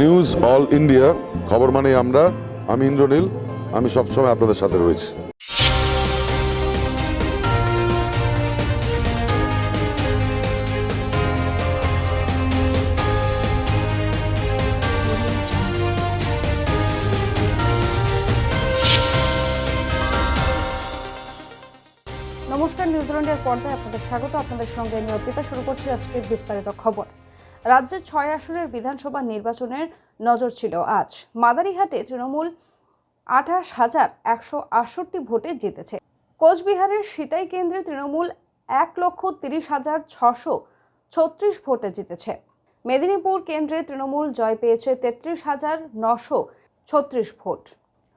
News all India, খবর মানে আমরা। আমি ইন্দ্রনীল, আমি সবসময় আপনাদের সাথে রয়েছি। নমস্কার, নিউজিল্যান্ডের পর্দায় আপনাদের স্বাগত। আপনাদের সঙ্গে নিয়মিত শুরু করছি আজকের বিস্তারিত খবর। রাজ্যের ছয় আসনের বিধানসভা নির্বাচনের নজর ছিল আজ। মাদারিহাটে তৃণমূল আঠাশ হাজার একশো আটষট্টি ভোটে জিতেছে। কোচবিহারের সিতাই কেন্দ্রে তৃণমূল এক লক্ষ তিরিশ হাজার ছশো ছত্রিশ ভোটে জিতেছে। মেদিনীপুর কেন্দ্রে তৃণমূল জয় পেয়েছে তেত্রিশ হাজার নশো ছত্রিশ ভোট।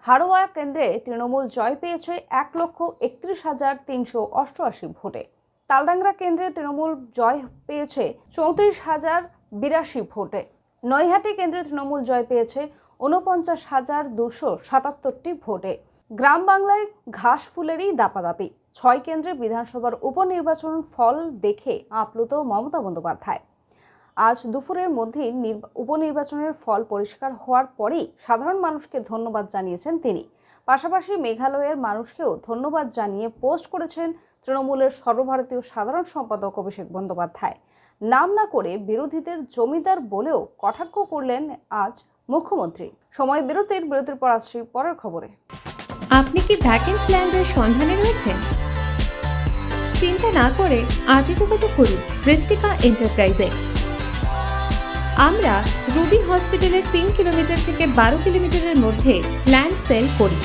হাড়োয়া কেন্দ্রে তৃণমূল জয় পেয়েছে এক লক্ষ একত্রিশ হাজার তিনশো অষ্টআশি ভোটে। তালডাংরা কেন্দ্রে তৃণমূল জয় পেয়েছে চৌত্রিশ হাজার বিরাশি ভোটে। নৈহাটি কেন্দ্রে তৃণমূল জয় পেয়েছে ঊনপঞ্চাশ হাজার দুশো সাতাত্তরটি ভোটে। গ্রাম বাংলায় ঘাস ফুলেরই দাপাদাপি। ছয় কেন্দ্রে বিধানসভার উপনির্বাচন ফল দেখে আপ্লুত মমতা বন্দ্যোপাধ্যায়। আজ দুপুরের মধ্যেই নির্বা- উপনির্বাচনের ফল পরিষ্কার হওয়ার পরেই সাধারণ মানুষকে ধন্যবাদ জানিয়েছেন তিনি। পাশাপাশি মেঘালয়ের মানুষকেও ধন্যবাদ জানিয়ে পোস্ট করেছেন তৃণমূলের সর্বভারতীয় সাধারণ সম্পাদক অভিষেক বন্দ্যোপাধ্যায়। নাম না করে বিরোধীদের জমিদার বলেও কটাক্ষ করলেন আজ মুখ্যমন্ত্রী। সময় বিরতির বিরতির পর আসছি পরের খবরে। আপনি কি ভ্যাকেন্স ল্যান্ডের সন্ধানে রয়েছেন? চিন্তা না করে আজই যোগাযোগ করুন ঋত্বিকা এন্টারপ্রাইজে। আমরা রুবি হসপিটালের তিন কিলোমিটার থেকে বারো কিলোমিটারের মধ্যে ল্যান্ড সেল করি।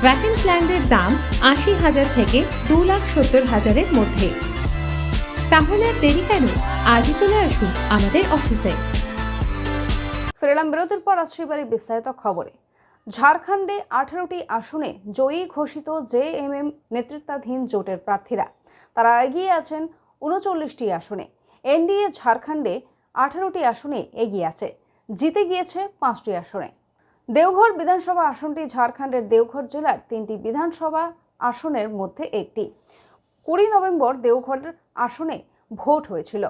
ভ্যাকেন্স ল্যান্ডের দাম আশি হাজার থেকে দু লাখ সত্তর হাজারের মধ্যে। তাহলে আর দেরি কেন? আজই চলে আসুন আমাদের অফিসে। ফিরলাম বিরতির পর আসছি এবারে বিস্তারিত খবরে। ঝাড়খণ্ডে আঠারোটি আসনে জয়ী ঘোষিত জে এম এম নেতৃত্বাধীন জোটের প্রার্থীরা। তারা এগিয়ে আছেন উনচল্লিশটি আসনে। এনডিএ ঝাড়খণ্ডে আঠারোটি আসনে এগিয়ে আছে। জিতে গিয়েছে পাঁচটি আসনে। দেওঘর বিধানসভা আসনটি ঝাড়খণ্ডের দেওঘর জেলার তিনটি বিধানসভা আসনের মধ্যে একটি। কুড়ি নভেম্বর দেওঘর আসনে ভোট হয়েছিল।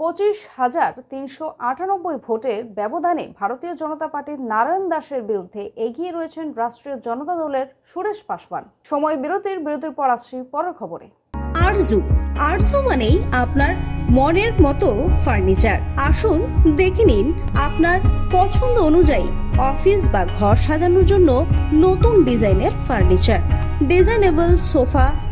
পঁচিশ হাজার তিনশো আটানব্বই ভোটের ব্যবধানে ভারতীয় জনতা পার্টির নারায়ণ দাসের বিরুদ্ধে এগিয়ে রয়েছেন রাষ্ট্রীয় জনতা দলের সুরেশ পাসওয়ান সময় বিরতির বিরতির পর আসছি পরের খবরে। আরজু আরজু মানেই আপনার মনের মতো ফার্নিচার। আসুন দেখে নিন আপনার পছন্দ অনুযায়ী অফিস বা ঘর সাজানোর জন্য নতুন ডিজাইনের furniture. Designable sofa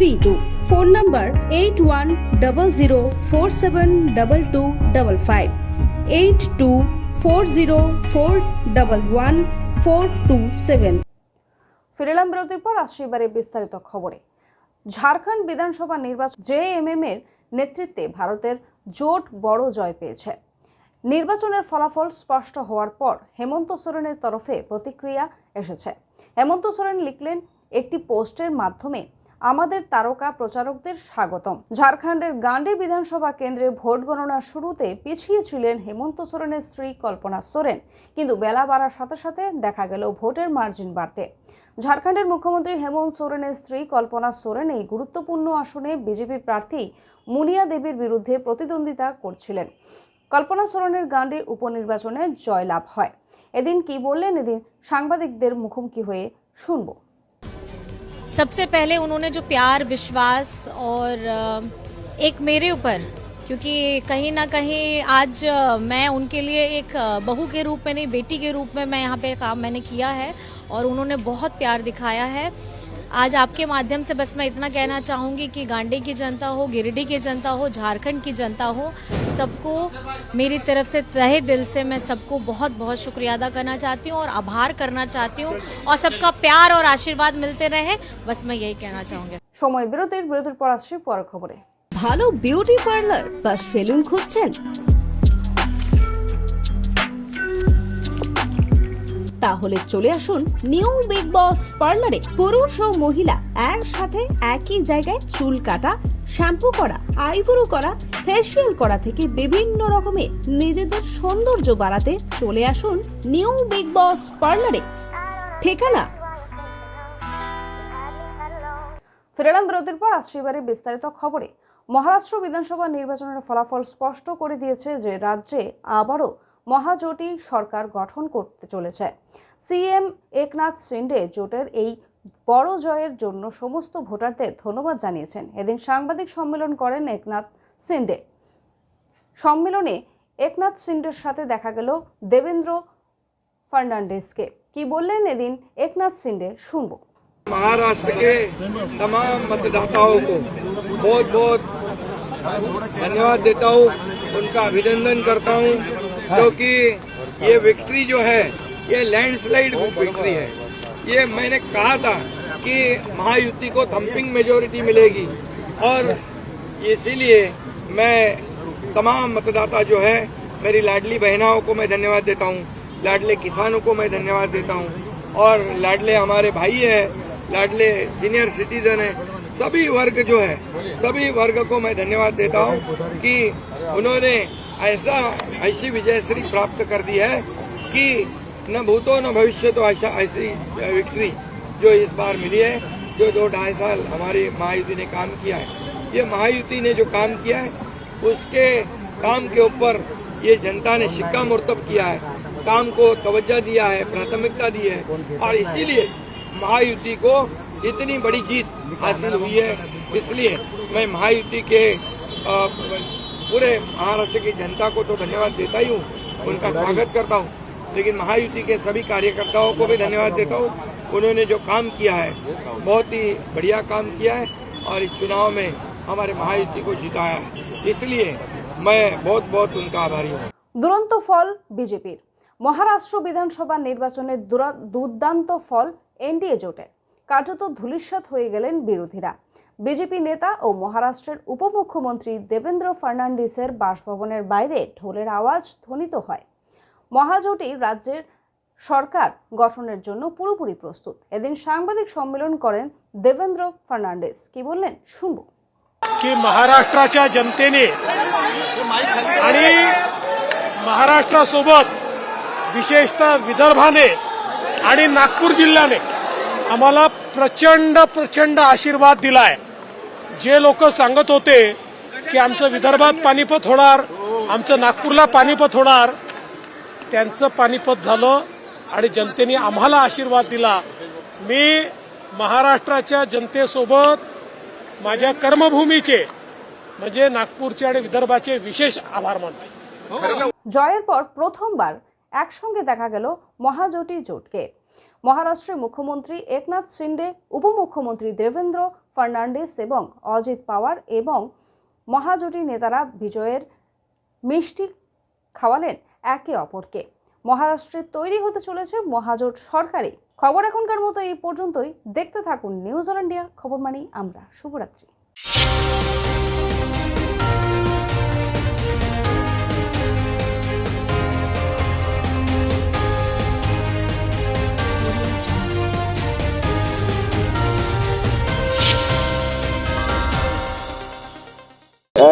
three two phone number eight one double zero four seven double two double five eight two four zero four double one four two seven ফিরলাম বিরতির পর আসছি এবারে বিস্তারিত খবরে। ঝাড়খণ্ড বিধানসভা নির্বাচন জেএমএম এর নেতৃত্বে ভারতের জোট বড় জয় পেয়েছে। নির্বাচনের ফলাফল স্পষ্ট হওয়ার পর হেমন্ত সোরেনের তরফে প্রতিক্রিয়া এসেছে। হেমন্ত সোরেন লিখলেন, একটি পোস্টের মাধ্যমে আমাদের তারকা প্রচারকদের স্বাগতম। ঝাড়খণ্ডের গান্ডি বিধানসভা কেন্দ্রে ভোট গণনার শুরুতে পিছিয়ে ছিলেন হেমন্ত সোরেনের স্ত্রী কল্পনা সোরেন। কিন্তু বেলা বাড়ার সাথে সাথে দেখা গেল ভোটের মার্জিন বাড়তে। ঝাড়খণ্ডের মুখ্যমন্ত্রী হেমন্ত সোরেনের স্ত্রী কল্পনা সোরেন এই গুরুত্বপূর্ণ আসনে বিজেপি প্রার্থী মুনিয়া দেবীর বিরুদ্ধে প্রতিদ্বন্দ্বিতা করছিলেন। কল্পনা সোরেনের গান্ডে উপনির্বাচনে জয়লাভ হয়। এদিন কি বললেন? এদিন সাংবাদিকদের মুখোমুখি হয়ে শুনব। सबसे पहले उन्होंने जो प्यार, विश्वास और एक मेरे ऊपर, क्योंकि कहीं ना कहीं आज मैं उनके लिए एक बहू के रूप में नहीं, बेटी के रूप में मैं यहाँ पे काम मैंने किया है और उन्होंने बहुत प्यार दिखाया है। आज आपके माध्यम से बस मैं इतना कहना चाहूँगी कि गांडी की जनता हो गिरिडीह की जनता हो झारखंड की जनता हो सबको मेरी तरफ से तहे दिल से मैं सबको बहुत बहुत शुक्रिया अदा करना चाहती हूँ और आभार करना चाहती हूँ और सबका प्यार और आशीर्वाद मिलते रहे बस मैं यही कहना चाहूँगी সময় বিরতির বিরতির পর আসছি পরের খবরে ভালো বিউটি পার্লার বা সেলুন খুঁজছেন তাহলে চলে আসুন নিউ বিগ বস পার্লারে। পুরুষ ও মহিলা একসাথে একই জায়গায় চুল কাটা, শ্যাম্পু করা, আইব্রো করা, ফেসিয়াল করা থেকে বিভিন্ন রকমের নিজেদের সৌন্দর্য বাড়াতে চলে আসুন নিউ বিগ বস পার্লারে। ঠিকানা? ফিরেলাম বিরতির পর আসছে এবারে বিস্তারিত খবরে। মহারাষ্ট্র বিধানসভা নির্বাচনের ফলাফল স্পষ্ট করে দিয়েছে যে রাজ্যে আবারও মহাজোটী সরকার গঠন করতে চলেছে সিএম একনাথ শিন্ডে জোটের এই বড় জয়ের জন্য সমস্ত ভোটারদের ধন্যবাদ জানিয়েছেন এদিন সাংবাদিক সম্মেলন করেন একনাথ শিন্ডে সম্মেলনে একনাথ শিন্ডের সাথে দেখা গেল দেবেন্দ্র ফার্নান্ডেসকে কি বললেন এদিন একনাথ শিন্ডে শুনবো महाराष्ट्र के तमाम मतदाताओं को बहुत बहुत धन्यवाद देता हूँ, उनका अभिनंदन करता हूँ, क्योंकि ये विक्ट्री जो है, ये लैंडस्लाइड विक्ट्री है। ये मैंने कहा था कि महायुति को थम्पिंग मेजोरिटी मिलेगी और इसीलिए मैं तमाम मतदाता जो है, मेरी लाडली बहनाओं को मैं धन्यवाद देता हूँ, लाडले किसानों को मैं धन्यवाद देता हूँ और लाडले हमारे भाई हैं, लाडले सीनियर सिटीजन हैं, सभी वर्ग जो है सभी वर्ग को मैं धन्यवाद देता हूँ कि उन्होंने ऐसा, ऐसी विजयश्री प्राप्त कर दी है कि न भूतो न भविष्य तो ऐसा, ऐसी विक्ट्री जो इस बार मिली है, जो दो ढाई साल हमारी महायुति ने काम किया है। ये महायुति ने जो काम किया है, उसके काम के ऊपर ये जनता ने शिक्का मुर्तब किया है, काम को तवज्जा दिया है, प्राथमिकता दी है और इसीलिए महायुति को इतनी बड़ी जीत हासिल हुई है इसलिए मैं महायुति के अ, पूरे महाराष्ट्र की जनता को तो धन्यवाद देता ही हूँ उनका स्वागत करता हूँ लेकिन महायुति के सभी कार्यकर्ताओं को भी धन्यवाद देता हूँ उन्होंने जो काम किया है बहुत ही बढ़िया काम किया है और इस चुनाव में हमारे महायुति को जिताया है इसलिए मैं बहुत बहुत उनका आभारी हूँ দুরন্ত ফল বিজেপির মহারাষ্ট্র বিধানসভা নির্বাচনের দুরা- দুর্দান্ত ফল এনডিএ জোটের কার্যত ধূলিসাৎ হয়ে গেলেন বিরোধীরা বিজেপি নেতা ও মহারাষ্ট্রের উপমুখ্যমন্ত্রী দেবেন্দ্র ফার্নান্ডিসের বাসভবনের বাইরে ঢোলের আওয়াজ ধ্বনিত হয় মহাজোটই রাজ্যের সরকার গঠনের জন্য পুরোপুরি প্রস্তুত এদিন সাংবাদিক সম্মেলন করেন দেবেন্দ্র ফার্নান্ডিস কি বললেন শুনবো की महाराष्ट्राच्या जनतेने आणि महाराष्ट्रासोबत विशेषतः विदर्भाने आणि नागपूर जिल्ह्याने आम्हाला प्रचंड प्रचंड आशीर्वाद दिलाय जे लोक सांगत होते की आमचं विदर्भात पानिपत होणार आमचं नागपूरला पानिपत होणार त्यांचं पानिपत झालं आणि जनतेने आम्हाला आशीर्वाद दिला मी महाराष्ट्राच्या जनतेसोबत माझ्या कर्मभूमीचे म्हणजे नागपूरचे आणि विदर्भाचे विशेष आभार मानतो জয়ের পর প্রথমবার একসঙ্গে দেখা গেল মহাজোটী জোটকে মহারাষ্ট্রের মুখ্যমন্ত্রী একনাথ শিন্ডে, উপমুখ্যমন্ত্রী দেবেন্দ্র ফার্নান্ডিস এবং অজিত পাওয়ার এবং মহাজোটি নেতারা বিজয়ের মিষ্টি খাওয়ালেন একে অপরকে। মহারাষ্ট্রে তৈরি হতে চলেছে মহাজোট সরকারি খবর এখনকার মতো এই পর্যন্তই। দেখতে থাকুন নিউজ অল ইন্ডিয়া খবর মানি আমরা। শুভরাত্রি।